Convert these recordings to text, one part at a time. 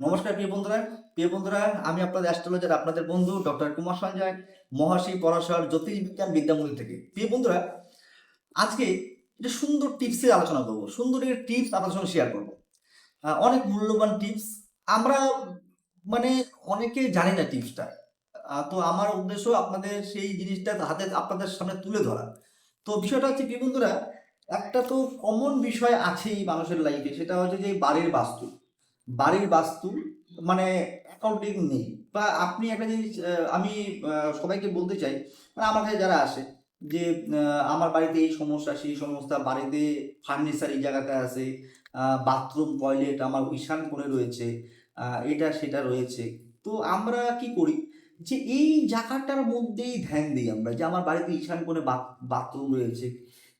নমস্কার প্রিয় বন্ধুরা। প্রিয় বন্ধুরা, আমি আপনাদের অ্যাস্ট্রোলজার আপনাদের বন্ধু ডক্টর কুমার সঞ্জয় মহাশী পরাশর জ্যোতির্বিজ্ঞান বিদ্যামন্দির থেকে। প্রিয় বন্ধুরা, আজকে একটা সুন্দর টিপসের আলোচনা করব, সুন্দর একটা টিপস আপনাদের সঙ্গে শেয়ার করব। অনেক মূল্যবান টিপস আমরা মানে অনেকে জানি না টিপসটা তো আমার উদ্দেশ্য আপনাদের সেই জিনিসটা হাতে আপনাদের সামনে তুলে ধরা। তো বিষয়টা হচ্ছে প্রিয় বন্ধুরা, একটা তো কমন বিষয় আছেই মানুষের লাইফে সেটা হচ্ছে যে বাড়ির বাস্তু। বাড়ির বাস্তু মানে অ্যাকাউন্টিং নেই। বা আপনি একটা জিনিস আমি সবাইকে বলতে চাই মানে আমার কাছে যারা আসে, যে আমার বাড়িতে এই সমস্যা, সেই সমস্যা, বাড়িতে ফার্নিচার এই জায়গাতে আছে বাথরুম টয়লেট আমার ঈশান করে রয়েছে এটা, সেটা রয়েছে। তো আমরা কি করি, যে এই জায়গাটার মধ্যেই ধ্যান দিই আমরা, যে আমার বাড়িতে ঈশান কোণে বাথরুম রয়েছে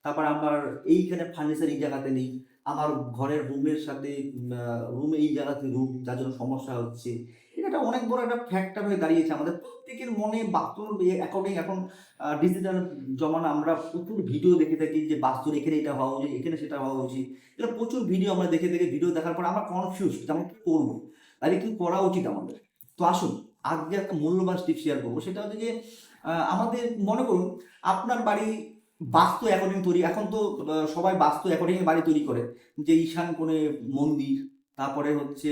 তারপর আমার এইখানে ফার্নিচার এই জায়গাতে নেই। আমার ঘরের রুমের সাথে রুম এই জায়গাতে রুম যার জন্য সমস্যা হচ্ছে। এটা অনেক বড় একটা ফ্যাক্টর হয়ে দাঁড়িয়েছে আমাদের। প্রত্যেকের মনে বাস্তুর অ্যাকর্ডিং এখন ডিজিটাল জমানা আমরা প্রচুর ভিডিও দেখে থাকি যে বাস্তুর এখানে এটা হওয়া উচিত, এখানে সেটা হওয়া উচিত। এটা প্রচুর ভিডিও আমরা দেখে দেখে ভিডিও দেখার পর আমরা কনফিউজ যে আমরা কি করব? তাহলে কি করা উচিত আমাদের? তো আসুন, আজকে একটা মূল্যবান টিপ শেয়ার করব। সেটা হচ্ছে যে আমাদের, মনে করুন, আপনার বাড়ি বাস্তু অ্যাকর্ডিং তৈরি, এখন তো সবাই বাস্তু অ্যাকর্ডিং বাড়ি তৈরি করে। যে ঈশান কোণে মন্দির, তারপরে হচ্ছে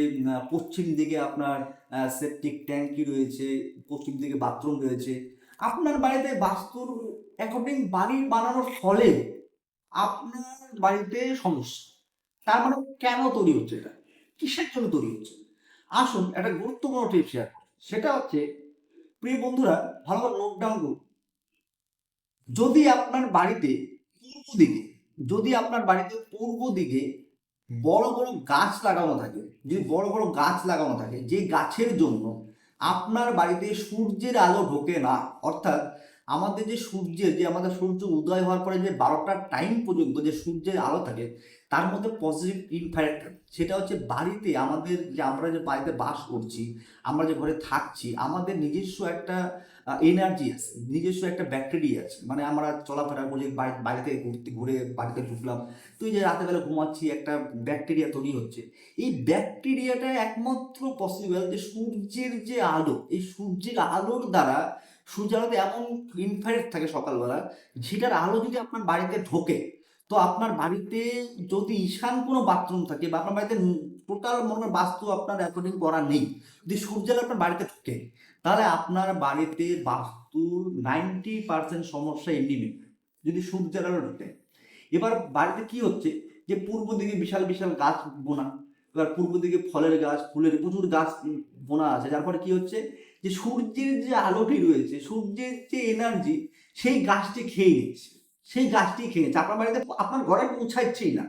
পশ্চিম দিকে আপনার সেপটিক ট্যাঙ্কি রয়েছে, পশ্চিম দিকে বাথরুম রয়েছে। আপনার বাড়িতে বাস্তুর অ্যাকর্ডিং বাড়ি বানানোর ফলে আপনার বাড়িতে সমস্যা। তার মানে কেন তৈরি হচ্ছে এটা? কিসের জন্য তৈরি হচ্ছে? আসুন, একটা গুরুত্বপূর্ণ টিপ শেয়ার সেটা হচ্ছে, প্রিয় বন্ধুরা, ভালো নোট ডাউন করুন। যদি আপনার বাড়িতে পূর্ব দিকে, যদি আপনার বাড়িতে পূর্ব দিকে বড় বড় গাছ লাগানো থাকে, যদি বড় বড় গাছ লাগানো থাকে, যে গাছের জন্য আপনার বাড়িতে সূর্যের আলো ঢোকে না, অর্থাৎ আমাদের যে সূর্যের, যে আমাদের সূর্য উদয় হওয়ার পরে যে বারোটার টাইম পর্যন্ত যে সূর্যের আলো থাকে, তার মধ্যে পজিটিভ ইনফ্যাক্ট সেটা হচ্ছে বাড়িতে আমাদের যে আমরা যে বাড়িতে বাস করছি, আমরা যে ঘরে থাকছি, আমাদের নিজস্ব একটা এনার্জি আছে, নিজস্ব একটা ব্যাকটেরিয়া আছে। মানে আমরা চলাফেরা করি বাইরে থেকে ঘুরতে, ঘুরে বাড়িতে ঢুকলাম তুই যে রাতের বেলা ঘুমাচ্ছি, একটা ব্যাকটেরিয়া তৈরি হচ্ছে। এই ব্যাকটেরিয়াটা একমাত্র পসিবল যে সূর্যের যে আলো, এই সূর্যের আলোর দ্বারা সূর্যের আলোতে এমন ইনফ্রারেড থাকে সকালবেলা সেটার আলো যদি আপনার বাড়িতে ঢোকে, তো আপনার বাড়িতে যদি ঈশান কোনো বাথরুম থাকে বা আপনার বাড়িতে টোটাল মনে বাস্তু আপনার অ্যাকর্ডিং করা নেই, যদি সূর্যের আলো আপনার বাড়িতে ঢোকে, তাহলে আপনার বাড়িতে বাস্তুর নাইনটি পার্সেন্ট সমস্যা এমনি মিটবে যদি সূর্যের আলো ঢোকে। এবার বাড়িতে কি হচ্ছে যে পূর্ব দিকে বিশাল বিশাল গাছ বোনা এবার পূর্ব দিকে ফলের গাছ, ফুলের প্রচুর গাছ বোনা আছে। যার ফলে কি হচ্ছে যে সূর্যের যে আলোটি রয়েছে, সূর্যের যে এনার্জি সেই গাছটি খেয়ে নিচ্ছে। সেই গাছটি খেয়ে নিচ্ছে। আপনার বাড়িতে আপনার ঘরে পৌঁছাচ্ছেই না।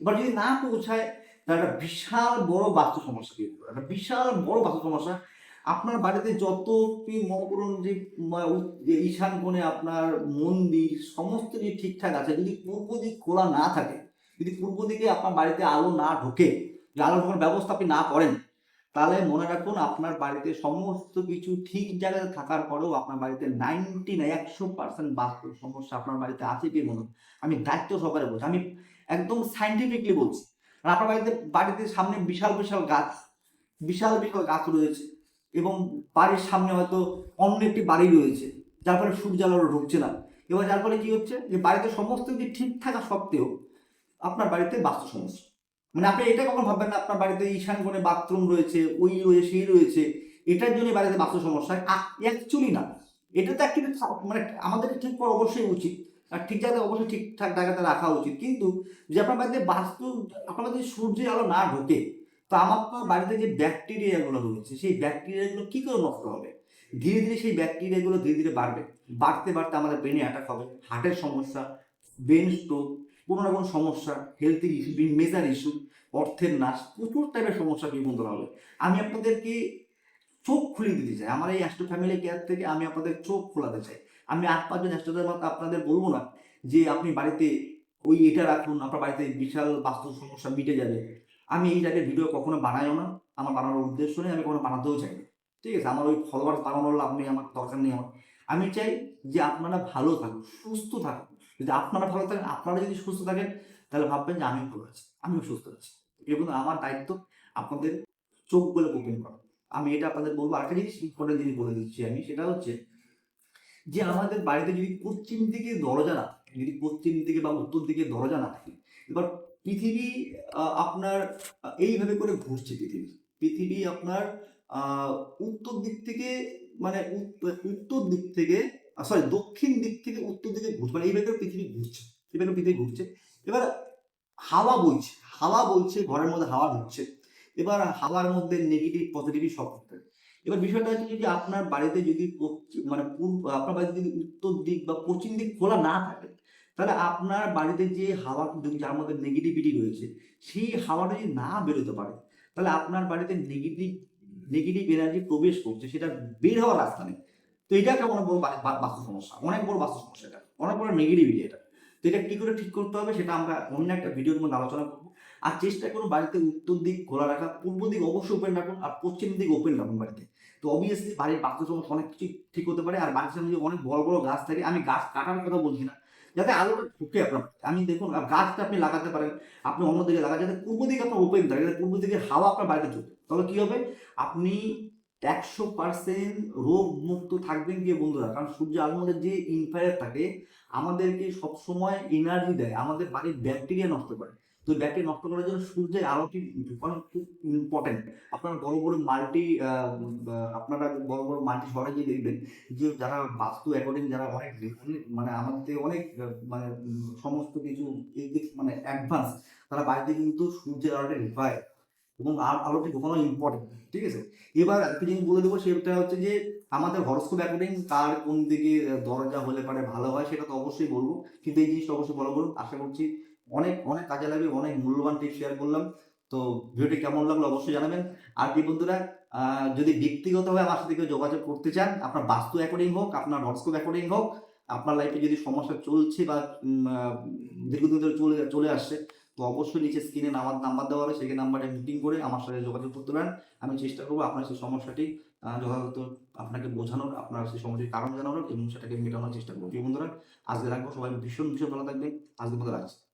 এবার যদি না পৌঁছায়, তাহলে একটা বিশাল বড় বাস্তু সমস্যা হবে। একটা বিশাল বড় বাস্তু সমস্যা। আপনার বাড়িতে যত মনে যে ঈশান কোণে আপনার মন্দির, সমস্ত কিছু ঠিকঠাক আছে। যদি পূর্ব দিক খোলা না থাকে, যদি পূর্ব দিকে আপনার বাড়িতে আলো না ঢোকে আলো ঢোকার ব্যবস্থা আপনি না করেন, তাহলে মনে রাখুন আপনার বাড়িতে সমস্ত কিছু ঠিক জায়গায় থাকার পরেও আপনার বাড়িতে নাইনটি না একশো পার্সেন্ট বাস্তব সমস্যা আপনার বাড়িতে আছে কি মনে আমি দায়িত্ব সহকারে বলছি, আমি একদম সাইন্টিফিকলি বলছি। আপনার বাড়িতে বাড়িতে সামনে বিশাল বিশাল গাছ, বিশাল বিশাল গাছ রয়েছে এবং বাড়ির সামনে হয়তো অন্য একটি বাড়ি রয়েছে, যার ফলে সূর্য আলো ঢুকছে না। এবার যার ফলে কি হচ্ছে? যে বাড়িতে সমস্ত কিছু ঠিক থাকা সত্ত্বেও আপনার বাড়িতে বাস্তু সমস্যা। মানে আপনি এটা কখন ভাববেন না, আপনার বাড়িতে ঈশান কোণে বাথরুম রয়েছে, ওই রয়েছে সেই রয়েছে, এটার জন্য বাড়িতে বাস্তু সমস্যা। অ্যাকচুয়ালি না, এটা তো অ্যাকচুয়ালি মানে আমাদের ঠিক করা অবশ্যই উচিত। আর ঠিক জায়গায় অবশ্যই ঠিকঠাক জায়গাতে রাখা উচিত। কিন্তু যে আপনার বাড়িতে বাস্তু আপনার বাড়িতে সূর্যের আলো না ঢোকে, তো আমার বাড়িতে যে ব্যাকটেরিয়াগুলো রয়েছে, সেই ব্যাকটেরিয়াগুলো কী করে নষ্ট হবে? ধীরে ধীরে সেই ব্যাকটেরিয়াগুলো ধীরে ধীরে বাড়বে। বাড়তে বাড়তে আমাদের ব্রেনে অ্যাটাক হবে। হার্টের সমস্যা ব্রেন স্ট্রোক কোনো না কোনো সমস্যা হেলথের ইস্যু মেজার ইস্যু অর্থের নাশ, প্রচুর টাইপের সমস্যা বিবন্ধ হবে আমি আপনাদেরকে চোখ খুলে দিতে চাই। আমার এই অ্যাস্ট্রো ফ্যামিলি কেয়ার থেকে আমি আপনাদের চোখ খোলাতে চাই। আমি আট পাঁচজন অ্যাস্ট্রোদের মতো আপনাদের বলব না যে, আপনি বাড়িতে ওই এটা রাখুন, আপনার বাড়িতে বিশাল বাস্তু সমস্যা মিটে যাবে। আমি এই টাইপের ভিডিও কখনো বানাইও না। আমার বানানোর উদ্দেশ্য নেই, আমি কখনো বানাতেও চাই না। ঠিক আছে? আমার ওই ফলোয়ার বানানোর নেই, আমার দরকার নেই আমার। আমি চাই যে আপনারা ভালো থাকুন, সুস্থ থাকুন। যদি আপনারা ভালো থাকেন আপনারা যদি সুস্থ থাকেন তাহলে ভাববেন যে আমি ভালো আছি আমিও সুস্থ আছি। এবং আমার দায়িত্ব আপনাদের চোখগুলো ওপেন করা। আমি এটা আপনাদের বলব আরেকটা জিনিস ইম্পর্টেন্ট জিনিস বলে দিচ্ছি আমি সেটা হচ্ছে যে আমাদের বাড়িতে যদি পশ্চিম দিকে দরজা না থাকে, যদি পশ্চিম দিকে বা উত্তর দিকে দরজা না থাকে এবার পৃথিবী আপনার এইভাবে করে ঘুরছে পৃথিবী। পৃথিবী আপনার উত্তর দিক থেকে মানে উত- উত্তর দিক থেকে সরি দক্ষিণ দিক থেকে উত্তর দিকে ঘুরছে মানে এইভাবে করে পৃথিবী ঘুরছে করে পৃথিবী ঘুরছে। এবার হাওয়া বইছে হাওয়া বইছে ঘরের মধ্যে হাওয়া ঢুকছে। এবার হাওয়ার মধ্যে নেগেটিভ পজিটিভই সব এবার বিষয়টা হচ্ছে যদি আপনার বাড়িতে যদি মানে পূর্ব, আপনার বাড়িতে যদি উত্তর দিক বা পশ্চিম দিক খোলা না থাকে, তাহলে আপনার বাড়িতে যে হাওয়া যার মধ্যে নেগেটিভিটি রয়েছে, সেই হাওয়াটা যদি না বেরোতে পারে, তাহলে আপনার বাড়িতে নেগেটিভ নেগেটিভ এনার্জি প্রবেশ করছে, সেটা বের হওয়ার রাস্তা নেই। তো এটা একটা অনেক বড় বাস্তু সমস্যা, অনেক বড় বাস্তু সমস্যা এটা, অনেক বড় নেগেটিভিটি এটা। তো এটা কি করে ঠিক করতে হবে সেটা আমরা অন্য একটা ভিডিওর মধ্যে আলোচনা করব। আর চেষ্টা করুন বাড়িতে উত্তর দিক খোলা রাখা, পূর্ব দিক অবশ্যই ওপেন রাখুন আর পশ্চিম দিক ওপেন রাখুন বাড়িতে। তো অবভিয়াসলি বাড়ির বাস্তু সমস্যা অনেক কিছু ঠিক হতে পারে আর বাড়ির সামনে অনেক বড় বড় গাছ থাকে, আমি গাছ কাটার কথা বলছি না, যাতে আলোটা ঢুকে আপনার আমি দেখুন গাছটা আপনি লাগাতে পারেন, আপনি অন্য দিকে লাগান, যাতে পূর্ব দিকে আপনার ওপেন থাকে পূর্ব দিকে হাওয়া আপনার বাড়িতে ঢুকে। তাহলে কী হবে? আপনি একশো পার্সেন্ট রোগ মুক্ত থাকবেন গিয়ে বন্ধুরা? কারণ সূর্য আলোর যে ইনফায়ার থাকে, আমাদেরকে সবসময় এনার্জি দেয়, আমাদের বাড়ির ব্যাকটেরিয়া নষ্ট করে। তো ব্যাকটেরিয়া নষ্ট করার জন্য সূর্যের আলোটি ঢুকানো খুব ইম্পর্টেন্ট আপনারা বড় বড় মাল্টি আপনারা বড় বড় মাল্টি শহরে গিয়ে দেখবেন যে যারা বাস্তু অ্যাকর্ডিং যারা অনেক মানে আমাদের অনেক মানে সমস্ত কিছু মানে অ্যাডভান্স তারা বাড়িতে কিন্তু সূর্যের আলোটা রিফায় এবং আলোটি ঢোকানো ইম্পর্টেন্ট ঠিক আছে? এবার একটা জিনিস বলে দেবো, সেটা হচ্ছে যে আমাদের হরস্কোপ অ্যাকর্ডিং কার কোন দিকে দরজা হলে পারে ভালো হয়, সেটা তো অবশ্যই বলব। কিন্তু এই জিনিসটা অবশ্যই ফলো করুন। আশা করছি অনেক অনেক কাজে লাগবে, অনেক মূল্যবান টিপ শেয়ার করলাম। তো ভিডিওটি কেমন লাগল অবশ্যই জানাবেন। আর কি বন্ধুরা যদি ব্যক্তিগতভাবে আমার সাথে কেউ যোগাযোগ করতে চান, আপনার বাস্তু অ্যাকর্ডিং হোক, আপনার হরস্কোপ অ্যাকর্ডিং হোক, আপনার লাইফে যদি সমস্যা চলছে বা দীর্ঘদিন ধরে চলে চলে আসছে তো অবশ্যই নিচে স্ক্রিনে আমার নাম্বার দেওয়া হবে, সেই নাম্বারে মিটিং করে আমার সাথে যোগাযোগ করতে পারেন। আমি চেষ্টা করব আপনার সেই সমস্যাটি যথাযথ আপনাকে বোঝানোর, আপনার সেই সমস্যার কারণ জানানোর এবং সেটাকে মেটানোর চেষ্টা করব। বন্ধুরা, আজকে রাখব। সবাই ভীষণ ভীষণ ভালো থাকবে আজকে মতো রাখছি।